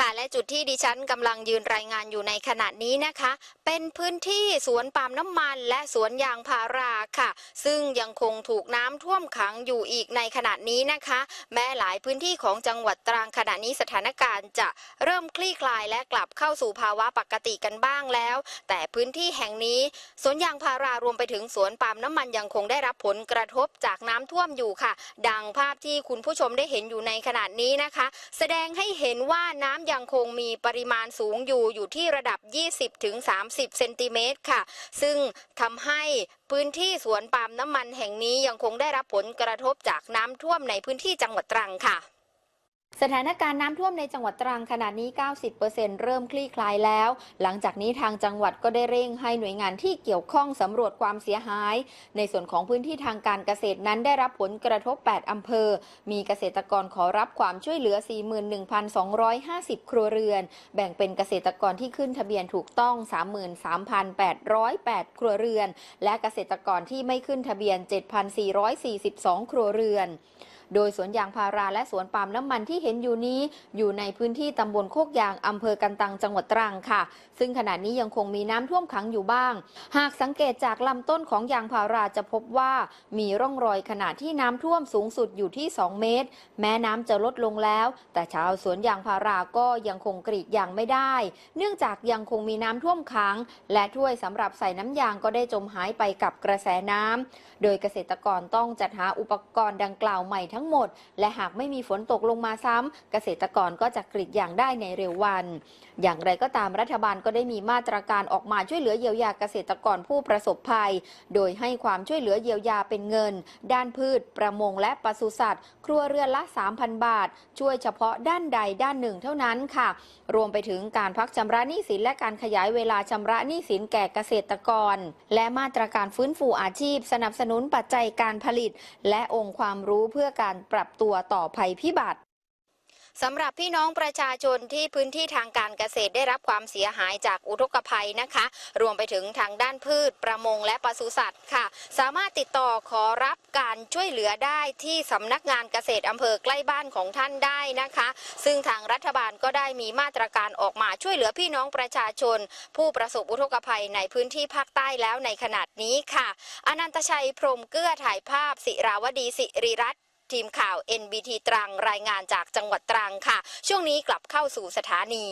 ค่ะและจุดที่ดิฉันกำลังยืนรายงานอยู่ในขณะนี้นะคะ เป็นพื้นที่สวนปาล์มน้ำมันและสวนยางพาราค่ะ ซึ่งยังคงถูกน้ำท่วมขังอยู่อีกในขณะนี้นะคะ แม้หลายพื้นที่ของจังหวัดตรังขณะนี้สถานการณ์จะเริ่มคลี่คลายและกลับเข้าสู่ภาวะปกติกันบ้างแล้ว แต่พื้นที่แห่งนี้สวนยางพารารวมไปถึงสวนปาล์มน้ำมันยังคงได้รับผลกระทบจากน้ำท่วมอยู่ค่ะ ดังภาพที่คุณผู้ชมได้เห็นอยู่ในขณะนี้นะคะ แสดงให้เห็นว่าน้ำยังคงมีปริมาณสูงอยู่อยู่ที่ระดับ 20-30 เซนติเมตรค่ะ ซึ่งทำให้พื้นที่สวนปาล์มน้ำมันแห่งนี้ยังคงได้รับผลกระทบจากน้ำท่วมในพื้นที่จังหวัดตรังค่ะ สถานการณ์น้ำท่วมในจังหวัดตรังขณะนี้ 90%เริ่มคลี่คลายแล้ว หลังจากนี้ทางจังหวัดก็ได้เร่งให้หน่วยงานที่เกี่ยวข้องสำรวจความเสียหาย ในส่วนของพื้นที่ทางการเกษตรนั้นได้รับผลกระทบ 8 อำเภอ มีเกษตรกรขอรับความช่วยเหลือ 41,250 ครัวเรือน แบ่งเป็นเกษตรกรที่ขึ้นทะเบียนถูกต้อง 33,808 ครัวเรือน และเกษตรกรที่ไม่ขึ้นทะเบียน 7,442 ครัวเรือน โดยสวนยางพาราและสวนปาล์มน้ำมันที่เห็นอยู่นี้อยู่ในพื้นที่ตำบลโคกยางอำเภอกันตังจังหวัดตรังค่ะ ซึ่งขณะนี้ยังคงมีน้ำท่วมขังอยู่บ้าง หากสังเกตจากลำต้นของยางพาราจะพบว่ามีร่องรอยขณะที่น้ำท่วมสูงสุดอยู่ที่ 2 เมตร แม้น้ำจะลดลงแล้ว แต่ชาวสวนยางพาราก็ยังคงกรีดยางไม่ได้ เนื่องจากยังคงมีน้ำท่วมขัง และถ้วยสำหรับใส่น้ำยางก็ได้จมหายไปกับกระแสน้ำโดยเกษตรกรต้องจัดหาอุปกรณ์ดังกล่าวใหม่ทั้งหมด และหากไม่มีฝนตกลงมาซ้ำเกษตรกรก็จะกรีดยางได้ในเร็ววัน อย่างไรก็ตามรัฐบาลก็ได้มีมาตรการออกมาช่วยเหลือเยียวยาเกษตรกรผู้ประสบภัย โดยให้ความช่วยเหลือเยียวยาเป็นเงิน ด้านพืช ประมงและปศุสัตว์ ครัวเรือนละ 3,000 บาท ช่วยเฉพาะด้านใดด้านหนึ่งเท่านั้นค่ะ รวมไปถึงการพักชำระหนี้สินและการขยายเวลาชำระหนี้สินแก่เกษตรกร และมาตรการฟื้นฟูอาชีพ สนับสนุนปัจจัยการผลิต และองค์ความรู้เพื่อการปรับตัวต่อภัยพิบัติสำหรับพี่น้องประชาชนที่พื้นที่ทางการเกษตรได้รับความเสียหายจากอุทกภัยนะคะ รวมไปถึงทางด้านพืช ประมงและปศุสัตว์ค่ะ สามารถติดต่อขอรับการช่วยเหลือได้ที่สำนักงานเกษตรอำเภอใกล้บ้านของท่านได้นะคะ ซึ่งทางรัฐบาลก็ได้มีมาตรการออกมาช่วยเหลือพี่น้องประชาชน ผู้ประสบอุทกภัยในพื้นที่ภาคใต้แล้วในขณะนี้ค่ะ อนันตชัยพรมเกื้อถ่ายภาพสิราวดีสิริรัตน์ ทีมข่าว NBT ตรังรายงานจากจังหวัดตรังค่ะ ช่วงนี้กลับเข้าสู่สถานี